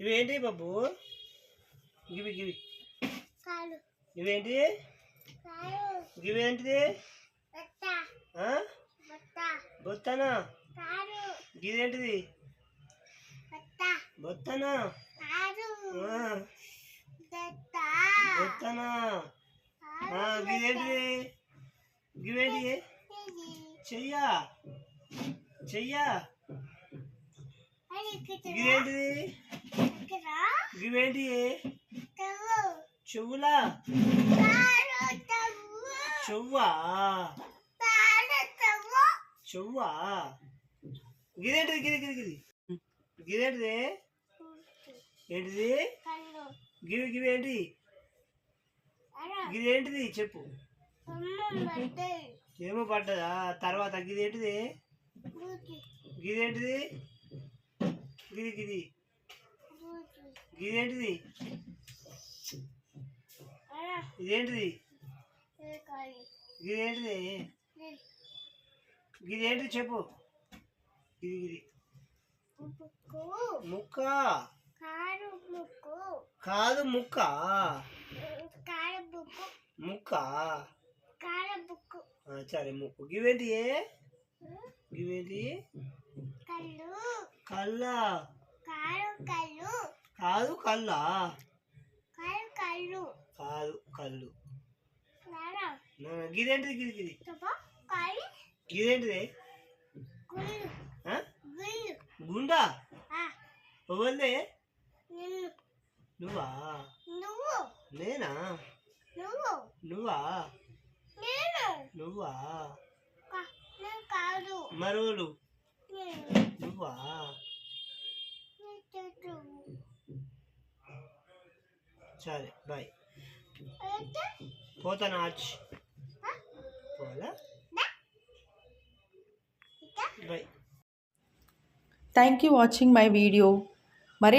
ఇవేంటి బాబు? గివి గివి. ఇవేంటి? గివేంటిది? బొత్తనా? గిదేంటిది? బొత్తనా? బొత్తనా? ఆ, గిదేంటిది? గివేంటి? చెయ్యా. చెయ్యా? అది తవ్వు. చెవులా? చెవ్వా? చెవ్వా? గిదేంటిది గిది గిది గిది. గిదేంటిది ఏంటిది? గివి గివి ఏంటి? గిదేంటిది? చెప్పు. ఏమో పడ్డదా? తర్వాత గిదేంటిది? గిదేంటిది? గిది గిది. ఇదేంటిది? ఏ కాలి గిదేంటిది గిదేంటిది చెప్పు. గిది గిది ముక్కు. కాదు ముక్క. ముక్క. సరే ముక్కు. గివేంటి? గివేంటి? కళ్ళు. కళ్ళ. కారు కళ్ళు? కాదు కళ్ళ. కాదు కళ్ళు. గిదేంటిది గిది గిది? గిదేంటిది? గుండా? ఆ. ఎవరిదే? నువ్వా? నువ్వు. నేనా? నువ్వు. నువ్వా? నేను. నువ్వా? కాదు. మరోలు నువ్వా? సరే బాయ్ అయితే పోతాను ఆచ్ ఆ? పోలా దా. ఇక bye Thank you watching my video. మరి